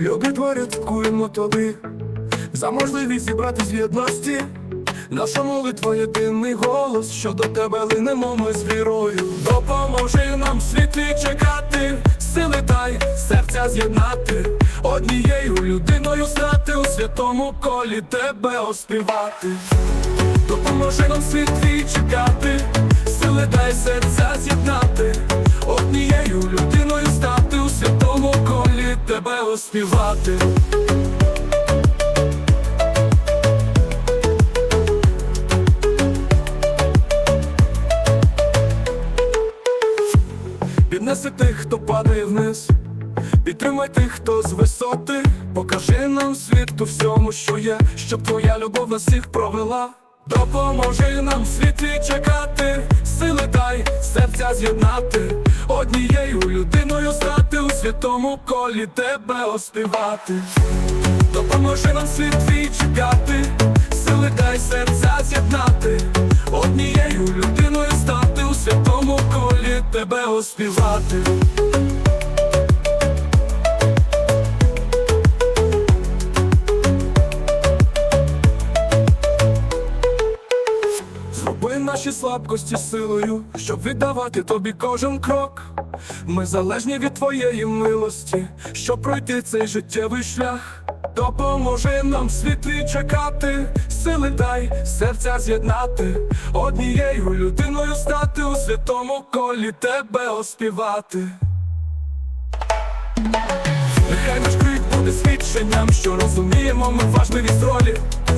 Люди творяткуємо тобі за можливість зібрати з єдності. Наша молитва єдиний голос, що до тебе линемо ми з вірою. Допоможи нам світлі чекати, сили дай серця з'єднати, однією людиною стати у святому колі тебе оспівати. Допоможи нам світлі чекати, сили дай серця тебе оспівати. Піднеси тих, хто падає вниз, підтримай тих, хто з висоти, покажи нам світ у всьому, що є, щоб твоя любов нас всіх провела. Допоможи нам в світлі чекати, сили дай серця з'єднати, стати у святому колі тебе оспівати. Допоможи нам в світлі чекати, сили дай серця з'єднати, однією людиною стати у святому колі тебе оспівати. Зроби наші слабкості силою, щоб віддавати тобі кожен крок. Ми залежні від твоєї милості, щоб пройти цей життєвий шлях. Допоможи нам світлі чекати, сили дай серця з'єднати, однією людиною стати у святому колі тебе оспівати. Нехай наш крик буде свідченням, що розуміємо ми важливість ролі,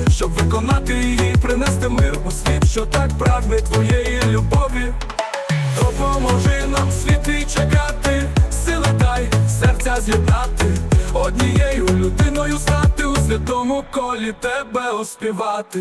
щоб виконати її, принести мир у світ, що так прагне твоєї любові. Допоможи нам світи чекати, сили дай серця з'єднати, однією людиною стати у святому колі тебе оспівати.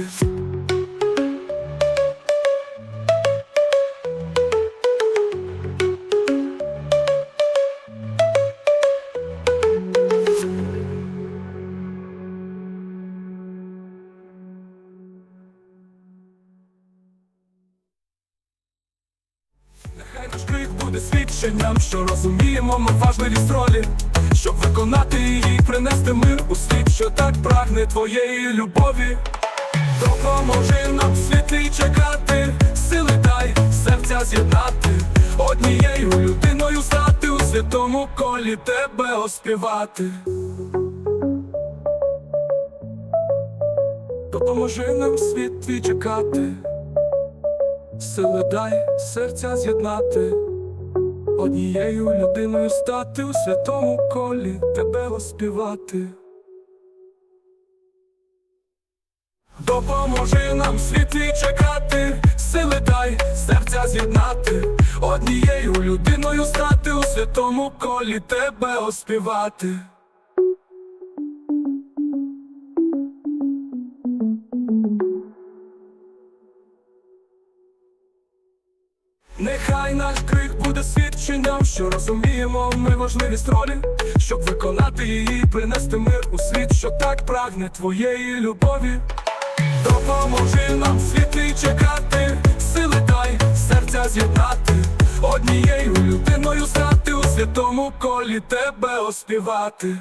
Буде свідченням, що розуміємо ми важливість ролі, щоб виконати її, принести мир у світ, що так прагне твоєї любові. Допоможи нам світлі чекати, сили дай серця з'єднати, однією людиною стати у святому колі тебе оспівати. Допоможи нам в світлі чекати. Сили дай серця з'єднати, однією людиною стати у святому колі тебе оспівати. Допоможи нам світлі чекати, сили дай серця з'єднати, однією людиною стати у святому колі тебе оспівати. Нехай наш крик буде свідченням, що розуміємо ми важливість ролі, щоб виконати її, принести мир у світ, що так прагне твоєї любові. Допоможи нам в світлі чекати, сили дай серця з'єднати, однією людиною стати у святому колі тебе оспівати.